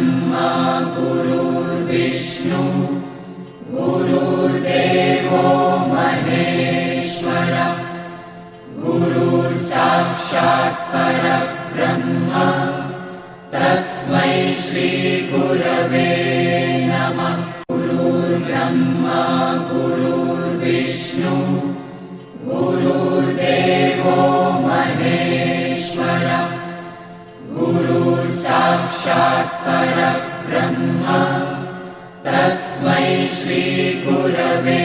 ब्रह्मा गुरुर्विष्णु। गुरुर्देवो महेश्वर। गुरुर्साक्षात् परब्रह्म श्रीगुरवे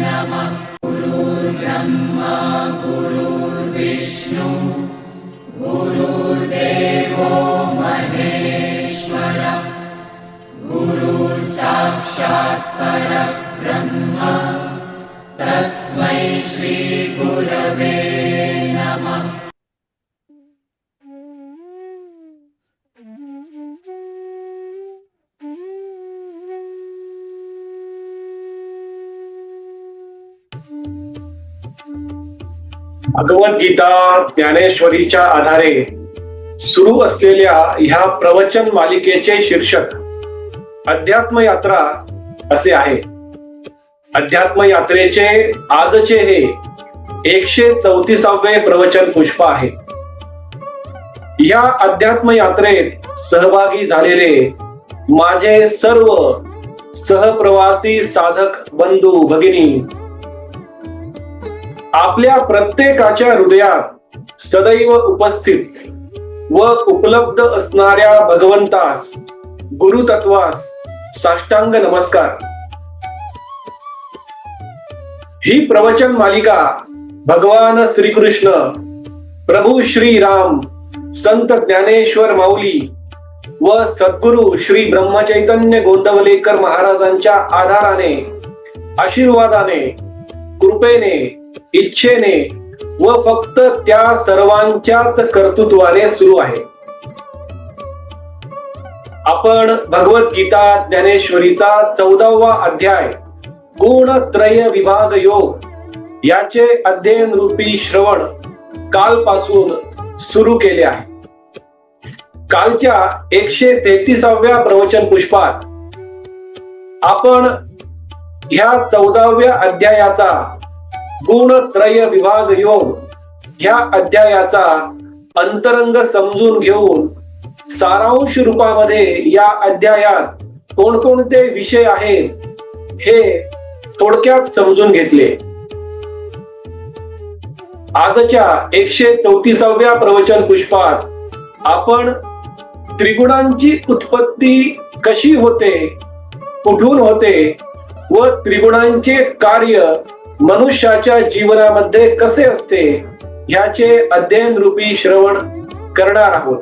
नमः गुरुर्ब्रह्मा गुरुर्विष्णु गुरुर्देवो महेश्वर गुरुर्साक्षात् परब्रह्म तस्मै श्रीगुरवे भगवद्गीता ज्ञानेश्वरीच्या आधारे सुरू असलेल्या ह्या प्रवचन मालिकेचे शीर्षक अध्यात्म यात्रा असे आहे. अध्यात्म यात्रेचे आजचे हे एकशे चौतीसावे प्रवचन पुष्प आहे. या अध्यात्म यात्रेत सहभागी झालेले माझे सर्व सहप्रवासी साधक बंधू भगिनी आपल्या प्रत्येकाच्या हृदयात सदैव उपस्थित व उपलब्ध असणाऱ्या भगवंतास गुरुतत्वास साष्टांग नमस्कार. ही प्रवचन मालिका भगवान श्रीकृष्ण प्रभू श्री राम संत ज्ञानेश्वर माऊली व सद्गुरु श्री ब्रह्मचैतन्य गोंदवलेकर महाराजांच्या आधाराने आशीर्वादाने कृपेने इच्छेने व फक्त त्या सर्वांच्याच कर्तृत्वाने सुरू आहे. आपण भगवद्गीता ज्ञानेश्वरीचा चौदावा अध्याय गुणत्रय विभाग योग याचे अध्ययन रूपी श्रवण कालपासून सुरू केले आहे. कालच्या एकशे तेहतीसाव्या प्रवचन पुष्पात आपण ह्या चौदाव्या अध्यायाचा गुणत्रय विभाग योग ह्या अध्यायाचा अंतरंग समजून घेऊन सारांश रूपामध्ये या अध्यायात कोणकोणते विषय आहेत हे थोडक्यात समजून घेतले. आजच्या एकशे चौतीसाव्या प्रवचन पुष्पात आपण त्रिगुणांची उत्पत्ती कशी होते कुठून होते व त्रिगुणांचे कार्य मनुष्याच्या जीवनामध्ये कसे असते ह्याचे अध्ययन रूपी श्रवण करणार आहोत.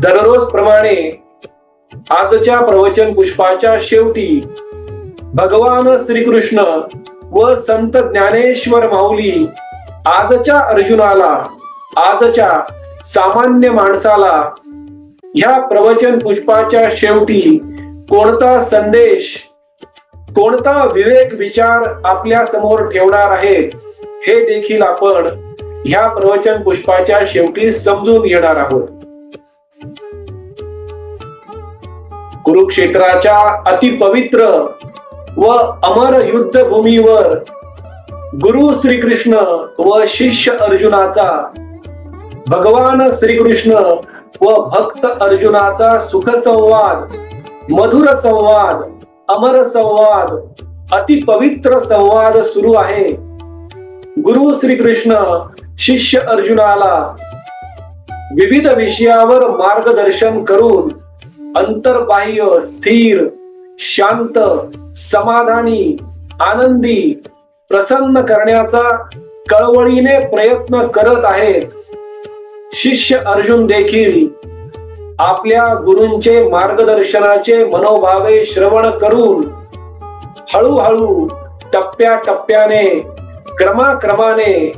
दररोज प्रमाणे आजच्या प्रवचन पुष्पाच्या शेवटी भगवान श्रीकृष्ण व संत ज्ञानेश्वर माऊली आजच्या अर्जुनाला आजच्या सामान्य माणसाला ह्या प्रवचन पुष्पाच्या शेवटी कोणता संदेश कोणता विवेक विचार आपल्यासमोर ठेवणार आहेत हे देखील आपण ह्या प्रवचन पुष्पाच्या शेवटी समजून घेणार आहोत. कुरुक्षेत्राच्या अतिपवित्र व अमर युद्ध भूमीवर गुरु श्रीकृष्ण व शिष्य अर्जुनाचा भगवान श्रीकृष्ण व भक्त अर्जुनाचा सुख संवाद मधुर संवाद अमर संवाद अतिपवित्र संवाद सुरू आहे. गुरु श्री कृष्ण शिष्य अर्जुनाला विविध विषयावर मार्गदर्शन करून अंतर्बाह्य स्थिर शांत समाधानी आनंदी प्रसन्न करण्याचा कळवळीने प्रयत्न करत आहेत. शिष्य अर्जुन देखील आपल्या गुरूंचे मार्गदर्शनाचे मनोभावे श्रवण करून हळूहळू टप्प्या टप्प्याने क्रमाक्रमाने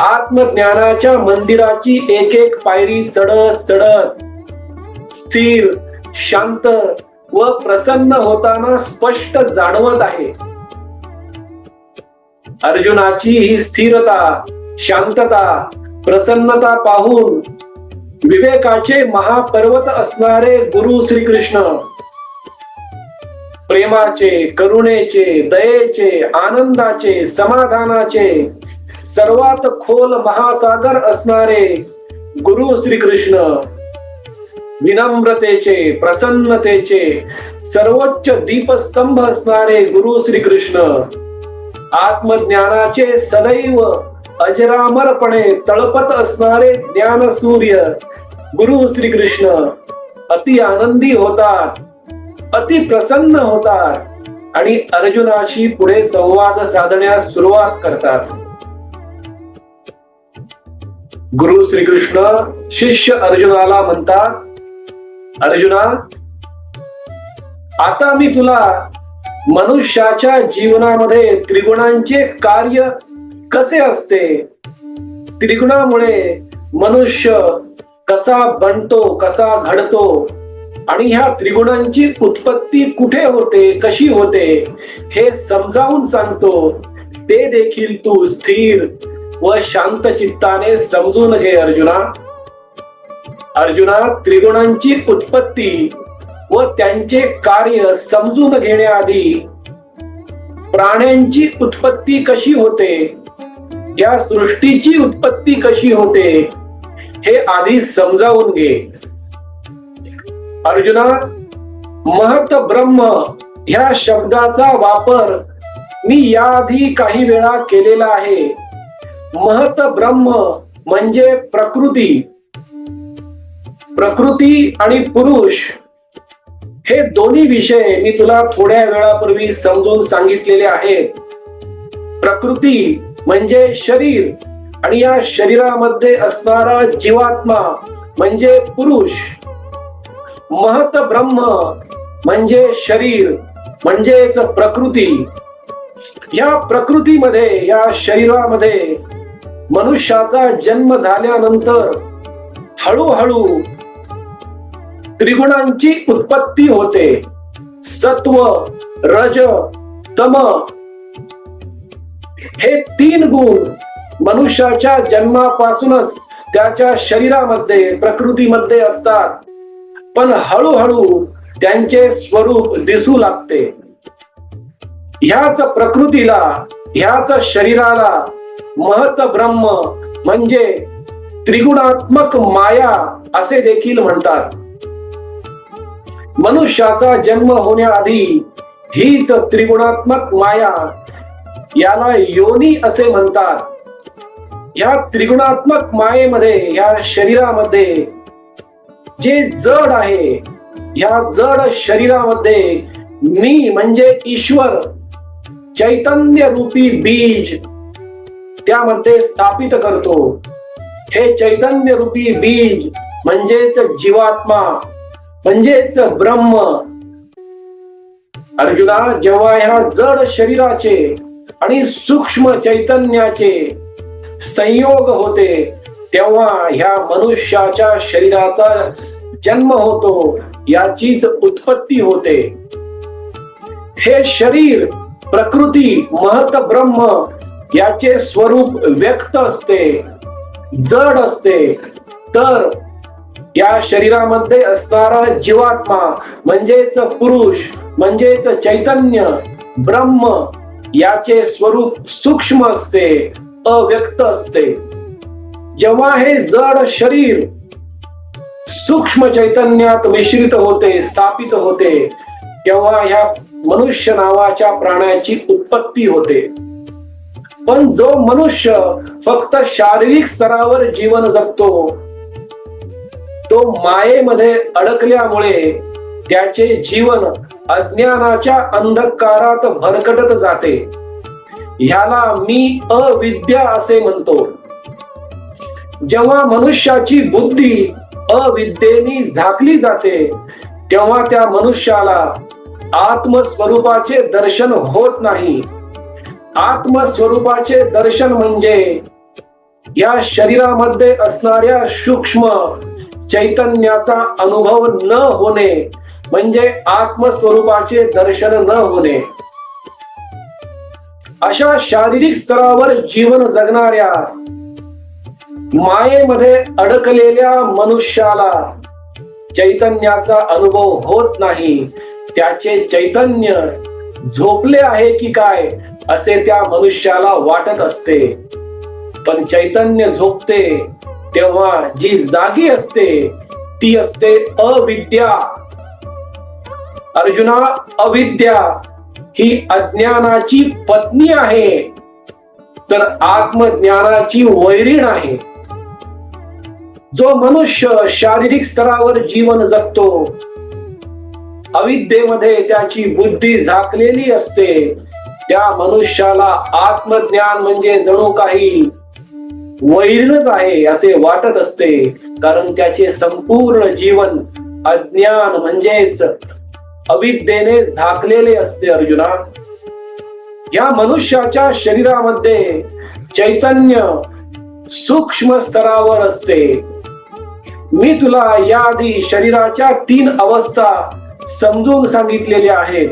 आत्मज्ञानाच्या मंदिराची एक एक पायरी चढत चढत स्थिर शांत व प्रसन्न होताना स्पष्ट जाणवत आहे. अर्जुनाची ही स्थिरता शांतता प्रसन्नता पाहून विवेकाचे महापर्वत असणारे गुरु श्रीकृष्ण. प्रेमाचे करुणेचे दयेचे आनंदाचे समाधानाचे सर्वात खोल महासागर असणारे गुरु श्रीकृष्ण. विनम्रतेचे प्रसन्नतेचे सर्वोच्च दीपस्तंभ असणारे गुरु श्रीकृष्ण. आत्मज्ञानाचे सदैव अजरामरपणे तळपत असणारे ज्ञान सूर्य गुरु श्री कृष्ण अति आनंदी होतात अति प्रसन्न होतात आणि अर्जुनाशी पुढे संवाद साधण्यास सुरुवात करतात. गुरु श्रीकृष्ण शिष्य अर्जुनाला म्हणतात अर्जुना आता मी तुला मनुष्याच्या जीवनामध्ये त्रिगुणांचे कार्य कसे असते? त्रिगुणामुळे मनुष्य कसा बनतो कसा घडतो? आणि ह्या त्रिगुणांची उत्पत्ती कुठे होते कशी होते हे समजावून सांगतो. ते देखील तू स्थिर व शांत चित्ताने समजून घे अर्जुना. अर्जुना त्रिगुणांची उत्पत्ती व त्यांचे कार्य समजून घेण्याआधी प्राण्यांची उत्पत्ती कशी होते? या सृष्टीची उत्पत्ती कशी होते? हे आधी समजावून घे. अर्जुना महत ब्रह्म ह्या शब्दाचा वापर मी याआधी काही वेळा केलेला आहे. महत ब्रह्म म्हणजे प्रकृती. प्रकृती आणि पुरुष हे दोन्ही विषय मी तुला थोड्या वेळापूर्वी समजून सांगितलेले आहेत. प्रकृती म्हणजे शरीर आणि या शरीरामध्ये असणारा जीवात्मा म्हणजे पुरुष. महत ब्रह्म म्हणजे शरीर म्हणजेच प्रकृती. या प्रकृतीमध्ये या शरीरामध्ये मनुष्याचा जन्म झाल्यानंतर हळूहळू त्रिगुणांची उत्पत्ती होते. सत्व रज तम हे तीन गुण मनुष्याच्या जन्मापासूनच त्याच्या शरीरामध्ये प्रकृतीमध्ये असतात. पण हळूहळू त्यांचे स्वरूप दिसू लागते. ह्याच प्रकृतीला ह्याच शरीराला महत ब्रह्म म्हणजे त्रिगुणात्मक माया असे देखील म्हणतात. मनुष्याचा जन्म होण्याआधी हीच त्रिगुणात्मक माया याला योनी असे म्हणतात. या त्रिगुणात्मक मायेमध्ये या शरीरामध्ये जे जड आहे या जड शरीरामध्ये मी म्हणजे ईश्वर चैतन्य रूपी बीज त्यामध्ये स्थापित करतो. हे चैतन्य रूपी बीज म्हणजेच जीवात्मा. म्हणजेच ब्रह्म. अर्जुना जेव्हा ह्या जड शरीराचे आणि सूक्ष्म चैतन्याचे संयोग होते तेव्हा ह्या मनुष्याच्या शरीराचा जन्म होतो याचीच उत्पत्ती होते. हे शरीर प्रकृती महत ब्रह्म याचे स्वरूप व्यक्त असते जड असते. तर या शरीरामध्ये असणारा जीवात्मा म्हणजेच पुरुष म्हणजेच चैतन्य ब्रह्म याचे स्वरूप सूक्ष्म असते अव्यक्त असते. जेव्हा हे जड शरीर सूक्ष्म चैतन्यात मिश्रित होते स्थापित होते तेव्हा ह्या मनुष्य नावाच्या प्राण्याची उत्पत्ती होते. पण जो मनुष्य फक्त शारीरिक स्तरावर जीवन जगतो तो मायेमध्ये अडकल्यामुळे त्याचे जीवन अज्ञानाच्या अंधकारात भरकटत जाते. ह्याला मी अविद्या असे म्हणतो. जेव्हा मनुष्याची बुद्धी अविद्येनी झाकली जाते तेव्हा त्या मनुष्याला आत्मस्वरूपाचे दर्शन होत नाही. आत्मस्वरूपाचे दर्शन म्हणजे या शरीरामध्ये असणाऱ्या सूक्ष्म चैतन्याचा अनुभव न होणे म्हणजे आत्मस्वरूपाचे दर्शन न होणे. अशा शारीरिक स्तरावर जीवन जगणाऱ्या मायेमध्ये अडकलेल्या मनुष्याला चैतन्याचा अनुभव होत नाही. त्याचे चैतन्य झोपले आहे की काय असे त्या मनुष्याला वाटत असते. पण चैतन्य झोपते तेव्हा जी जागी असते ती असते अविद्या. अर्जुना अविद्या ही अज्ञानाची पत्नी आहे. तर आत्मज्ञानाची वैरीण आहे. जो मनुष्य शारीरिक स्तरावर जीवन जगतो अविद्येमध्ये त्याची बुद्धी झाकलेली असते. त्या मनुष्याला आत्मज्ञान म्हणजे जणू काही वैरच आहे असे वाटत असते. कारण त्याचे संपूर्ण जीवन अज्ञान म्हणजेच अविद्येने झाकलेले असते अर्जुना. या मनुष्याच्या शरीरामध्ये चैतन्य सूक्ष्म स्तरावर असते. मी तुला या आधी शरीराच्या तीन अवस्था समजून सांगितलेल्या आहेत.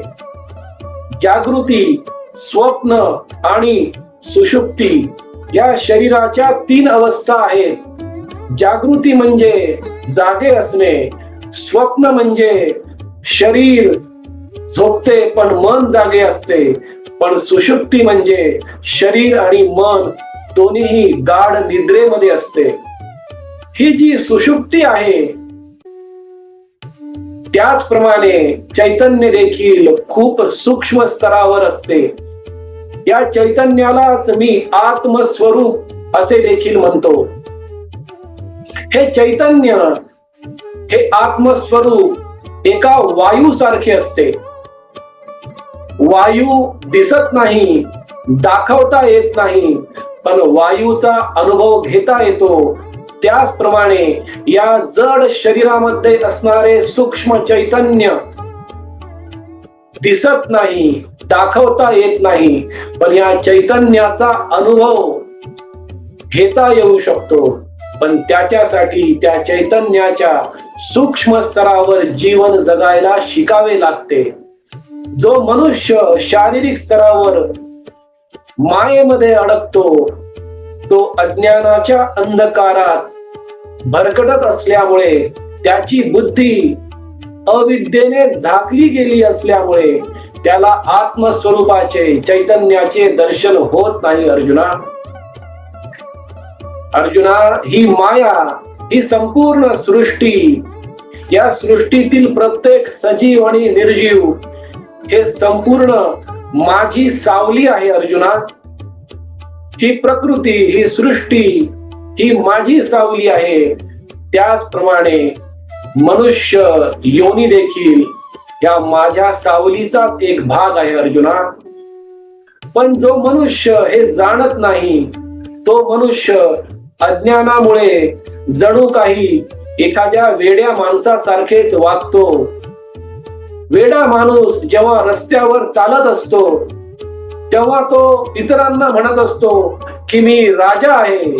जागृती स्वप्न आणि सुषुप्ती. या शरीराच्या तीन अवस्था आहेत. जागृती म्हणजे जागे असणे स्वप्न म्हणजे शरीर झोपते पण मन जागे असते. पण सुषुप्ती म्हणजे शरीर आणि मन दोन्हीही गाढ निद्रेमध्ये असते. ही जी सुषुप्ती आहे त्याचप्रमाणे चैतन्य देखील खूप सूक्ष्म स्तरावर असते. या चैतन्यालाच मी आत्मस्वरूप असे देखील म्हणतो. हे चैतन्य हे आत्मस्वरूप एका वायू सारखे असते. वायू दिसत नाही दाखवता येत नाही पण वायूचा अनुभव घेता येतो. त्याचप्रमाणे या जड शरीरामध्ये असणारे सूक्ष्म चैतन्य दिसत नाही दाखवता येत नाही पण या चैतन्याचा अनुभव घेता येऊ शकतो. पण त्याच्यासाठी त्या चैतन्याच्या सूक्ष्म स्तरावर जीवन जगायला शिकावे लागते. जो मनुष्य शारीरिक स्तरावर मायेमध्ये अडकतो तो अज्ञानाच्या अंधकारात भरकटत असल्यामुळे त्याची बुद्धी अविद्येने झाकली गेली असल्यामुळे त्याला आत्मस्वरूपाचे चैतन्याचे दर्शन होत नाही अर्जुना. अर्जुना ही माया ही संपूर्ण सृष्टी या सृष्टीतील प्रत्येक सजीव आणि निर्जीव हे संपूर्ण माझी सावली आहे अर्जुना. ही प्रकृती ही सृष्टी ही माझी सावली आहे. त्याचप्रमाणे मनुष्य योनी देखील या माझ्या सावलीचाच एक भाग आहे अर्जुना. पण जो मनुष्य हे जाणत नाही तो मनुष्य अज्ञानामुळे जणू काही एखाद्या वेड्या माणसासारखेच वागतो. वेडा माणूस जेव्हा रस्त्यावर चालत असतो तेव्हा तो इतरांना म्हणत असतो की मी राजा आहे.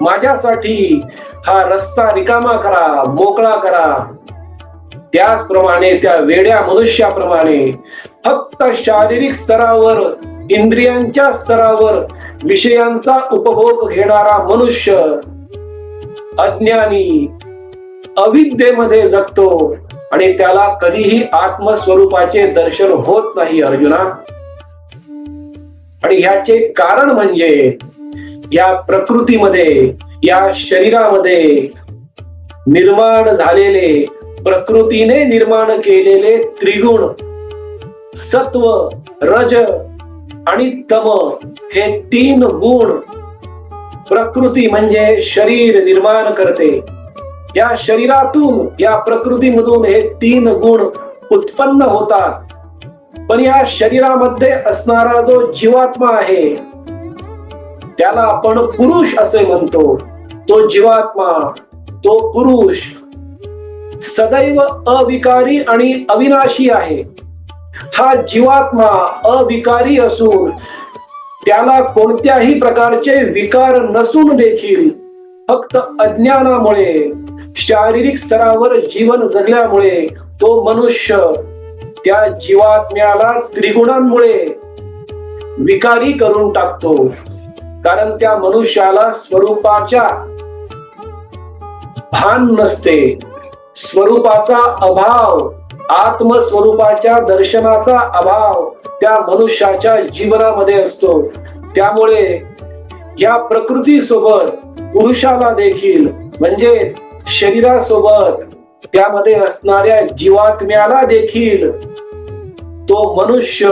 माझ्यासाठी हा रस्ता रिकामा करा मोकळा करा. त्याचप्रमाणे त्या वेड्या मनुष्याप्रमाणे फक्त शारीरिक स्तरावर इंद्रियांच्या स्तरावर विषयांचा उपभोग घेणारा मनुष्य अज्ञानी अविद्येमध्ये जगतो आणि त्याला कधीही आत्मस्वरूपाचे दर्शन होत नाही अर्जुना. आणि ह्याचे कारण म्हणजे या प्रकृतीमध्ये या शरीरामध्ये निर्माण झालेले प्रकृतीने निर्माण केलेले त्रिगुण सत्व रज आणि तम हे तीन गुण प्रकृती म्हणजे शरीर निर्माण करते. या शरीरातून या प्रकृतीमधून हे तीन गुण उत्पन्न होतात. पण या शरीरामध्ये असणारा जो जीवात्मा आहे त्याला आपण पुरुष असे म्हणतो. तो जीवात्मा तो पुरुष सदैव अविकारी आणि अविनाशी आहे. हा जीवात्मा अविकारी असून त्याला कोणत्याही प्रकारचे विकार नसून देखील फक्त अज्ञानामुळे शारीरिक स्तरावर जीवन जगल्यामुळे तो मनुष्य त्या जीवात्म्याला त्रिगुणांमुळे विकारी करून टाकतो. कारण त्या मनुष्याला स्वरूपाच्या भान नसते. स्वरूपाचा अभाव आत्मस्वरूपाच्या दर्शनाचा अभाव त्या मनुष्याच्या जीवनामध्ये असतो. त्यामुळे या प्रकृती सोबत पुरुषाला देखील म्हणजे शरीरासोबत त्यामध्ये असणाऱ्या जीवात्म्याला देखील तो मनुष्य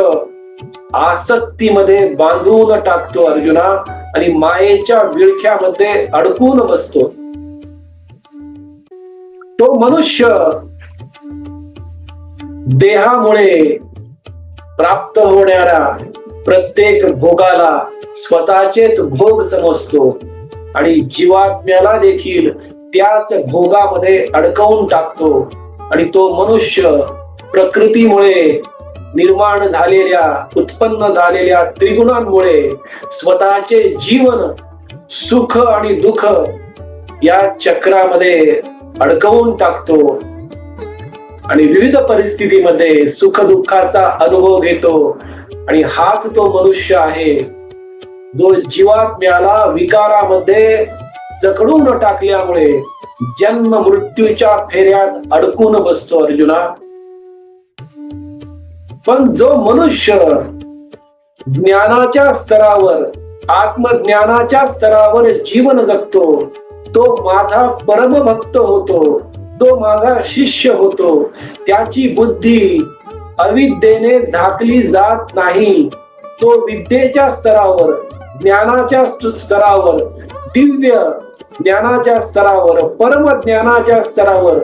आसक्तीमध्ये बांधून टाकतो अर्जुना आणि मायेच्या विळख्यामध्ये अडकून बसतो. तो मनुष्य देहामुळे प्राप्त होणाऱ्या प्रत्येक भोगाला स्वतःचेच भोग समजतो आणि जीवात्म्याला देखील त्याच भोगामध्ये अडकवून टाकतो आणि तो मनुष्य प्रकृतीमुळे निर्माण झालेल्या उत्पन्न झालेल्या त्रिगुणांमुळे स्वतःचे जीवन सुख आणि दुःख या चक्रामध्ये अडकवून टाकतो. आणि विविध परिस्थितीमध्ये सुख दुःखाचा अनुभव घेतो. आणि हाच तो मनुष्य आहे. जो जीवात्म्याला विकारामध्ये जखडून टाकल्यामुळे जन्म मृत्यूच्या फेऱ्यात अडकून बसतो अर्जुना. पण जो मनुष्य ज्ञानाच्या स्तरावर आत्मज्ञानाच्या स्तरावर जीवन जगतो तो माझा परमभक्त होतो तो माझा शिष्य होतो त्याची बुद्धी अविद्येने झाकली जात नाही. तो विद्येच्या स्तरावर ज्ञानाच्या स्तरावर दिव्य ज्ञानाच्या स्तरावर परम ज्ञानाच्या स्तरावर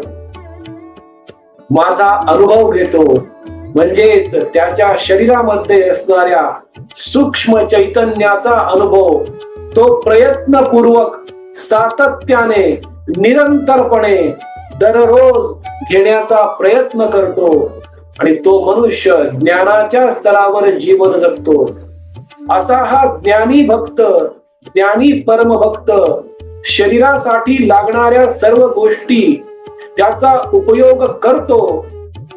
माझा अनुभव घेतो. म्हणजेच त्याच्या शरीरामध्ये असणाऱ्या सूक्ष्म चैतन्याचा अनुभव तो प्रयत्नपूर्वक सातत्याने निरंतरपणे दररोज घेण्याचा प्रयत्न करतो आणि तो मनुष्य ज्ञानाच्या स्तरावर जीवन जगतो. असा हा ज्ञानी भक्त ज्ञानी परमभक्त शरीरासाठी लागणाऱ्या सर्व गोष्टी त्याचा उपयोग करतो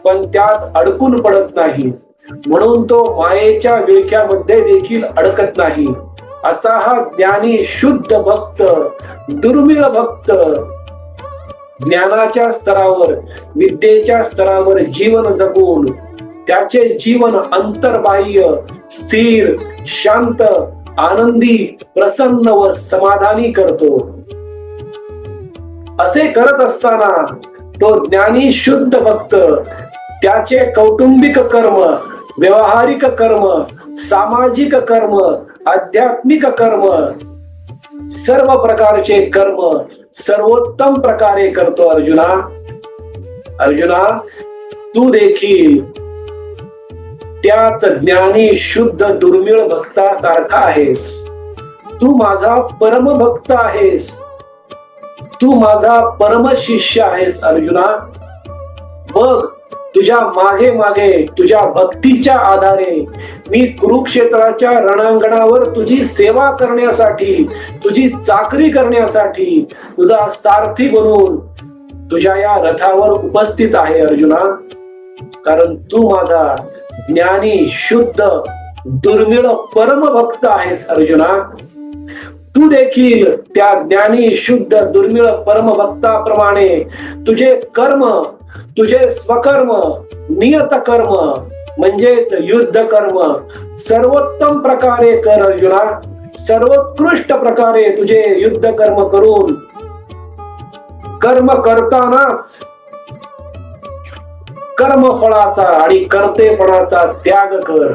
पण त्यात अडकून पडत नाही. म्हणून तो मायेच्या विळख्यामध्ये देखील अडकत नाही. असा हा ज्ञानी शुद्ध भक्त दुर्मिळ भक्त ज्ञानाच्या स्तरावर विद्येच्या स्तरावर जीवन जगून त्याचे जीवन अंतर्बाह्य स्थिर शांत आनंदी प्रसन्न व समाधानी करतो. असे करत असताना तो ज्ञानी शुद्ध भक्त त्याचे कौटुंबिक कर्म व्यवहारिक कर्म सामाजिक कर्म आध्यात्मिक कर्म सर्व प्रकारचे कर्म सर्वोत्तम प्रकारे करतो अर्जुना. अर्जुना तू देखील त्याच ज्ञानी शुद्ध दुर्मिळ भक्तासारखा आहेस. तू माझा परम भक्त आहेस. तू माझा परम शिष्य आहेस अर्जुना. बघ तुझ्या मागे मागे तुझ्या भक्तीच्या आधारे मी कुरुक्षेत्राच्या रणांगणावर तुझी सेवा करण्यासाठी तुझी चाकरी करण्यासाठी तुझा सारथी बनून तुझ्या या रथावर उपस्थित आहे अर्जुना. कारण तू माझा ज्ञानी शुद्ध दुर्मिळ परम भक्त आहेस अर्जुना. तू देखील त्या ज्ञानी शुद्ध दुर्मिळ परम भक्ताप्रमाणे तुझे कर्म तुझे स्वकर्म नियत कर्म म्हणजेच युद्ध कर्म सर्वोत्तम प्रकारे कर अर्जुना. सर्वोत्कृष्ट प्रकारे तुझे युद्ध कर्म करून कर्म करतानाच कर्मफळाचा आणि कर्तेपणाचा त्याग कर.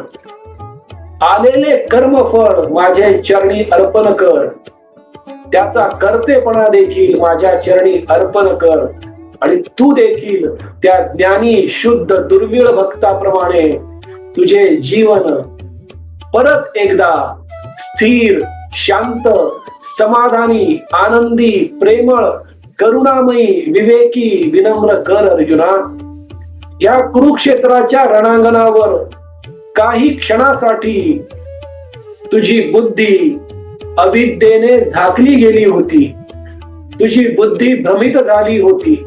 आलेले कर्मफळ माझ्या चरणी अर्पण कर. त्याचा कर्तेपणा देखील माझ्या चरणी अर्पण कर. आणि तू देखील त्या ज्ञानी शुद्ध दुर्मिळ भक्ताप्रमाणे तुझे जीवन परत एकदा स्थिर शांत समाधानी आनंदी प्रेमळ करुणामयी विवेकी विनम्र कर अर्जुना. या कुरुक्षेत्राच्या रणांगणावर काही क्षणासाठी तुझी बुद्धी अविद्येने झाकली गेली होती. तुझी बुद्धी भ्रमित झाली होती.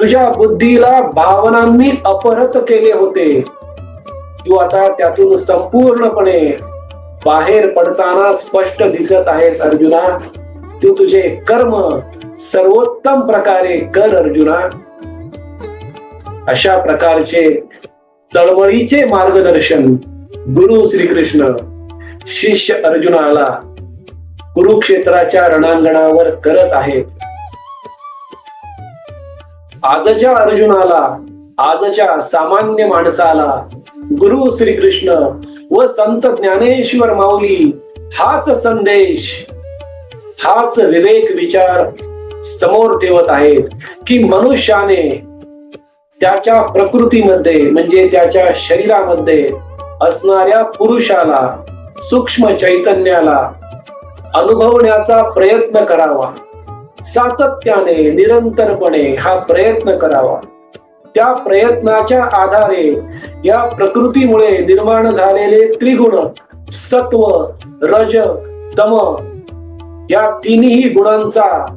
तुझ्या बुद्धीला भावनांनी अपहृत केले होते. तू आता त्यातून संपूर्णपणे बाहेर पडताना स्पष्ट दिसत आहेस अर्जुना. तू तुझे कर्म सर्वोत्तम प्रकारे कर अर्जुना. अशा प्रकारचे तळमळीचे मार्गदर्शन गुरु श्रीकृष्ण शिष्य अर्जुनाला कुरुक्षेत्राच्या रणांगणावर करत आहेत. आजच्या अर्जुनाला आजच्या सामान्य माणसाला गुरु श्रीकृष्ण व संत ज्ञानेश्वर माऊली हाच संदेश हाच विवेक विचार समोर ठेवत आहेत की मनुष्याने त्याच्या प्रकृतीमध्ये म्हणजे त्याच्या शरीरामध्ये असणाऱ्या पुरुषाला सूक्ष्म चैतन्याला अनुभवण्याचा प्रयत्न करावा. सातत्याने निरंतरपणे हा प्रयत्न करावा. त्या प्रयत्नाच्या आधारे या प्रकृतीमुळे निर्माण झालेले त्रिगुण सत्व रज तम या तिन्ही गुणांचा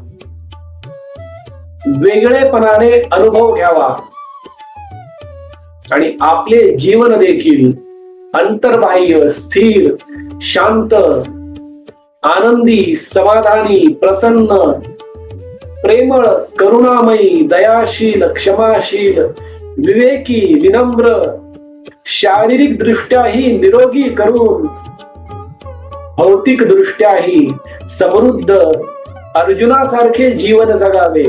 वेगळेपणाने अनुभव घ्यावा. आणि आपले जीवन देखील अंतर्बाह्य स्थिर शांत आनंदी समाधानी प्रसन्न प्रेमळ करुणामयी दयाशील क्षमाशील विवेकी विनम्र शारीरिक दृष्ट्याही निरोगी करून भौतिक दृष्ट्याही समृद्ध अर्जुनासारखे जीवन जगावे.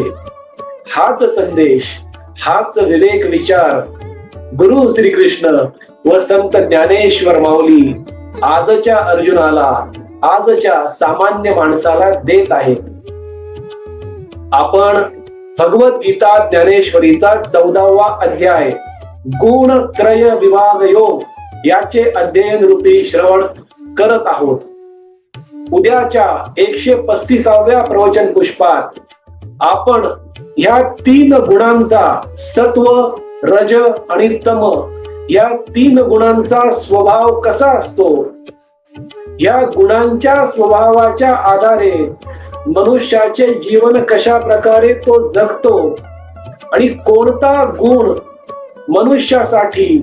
हाच संदेश हाच विवेक विचार. गुरु श्रीकृष्ण व संत ज्ञानेश्वर माऊली आजच्या अर्जुनाला आजच्या सामान्य माणसाला देत आहेत. आपण भगवद्गीता ज्ञानेश्वरीचा चौदावा अध्याय गुण त्रय विभाग योग याचे अध्ययन रूपी श्रवण करत आहोत. उद्याच्या एकशे पस्तीसाव्या प्रवचन पुष्पात आपण ह्या तीन गुणांचा सत्व रज आणि तम या तीन गुणांचा स्वभाव कसा असतो? या गुणांच्या स्वभावाच्या आधारे मनुष्याचे जीवन कशा प्रकारे तो जगतो आणि कोणता गुण मनुष्यासाठी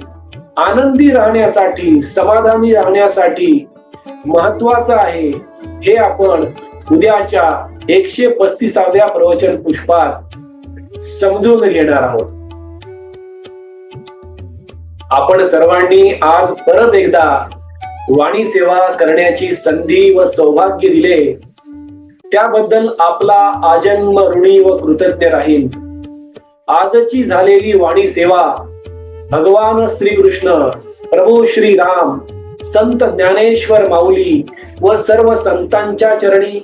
आनंदी राहण्यासाठी समाधानी राहण्यासाठी महत्त्वाचा आहे हे आपण उद्याच्या एकशे पस्तीसाव्या प्रवचन पुष्पात समजून घेणार आहोत. आपण सर्वांनी आज परत एकदा वाणी सेवा करण्याची संधी व सौभाग्य दिले. त्याबद्दल आपला आजन्म ऋणी व कृतज्ञ राहील. आजची झालेली वाणी सेवा भगवान श्रीकृष्ण प्रभू श्री राम संत ज्ञानेश्वर माऊली व सर्व संतांच्या चरणी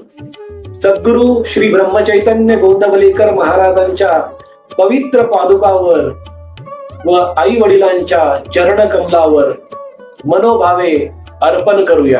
सद्गुरु श्री ब्रह्मचैतन्य गोंदवलेकर महाराजांच्या पवित्र पादुकावर व आई वडिलांच्या चरण कमलावर मनोभावे अर्पण करूया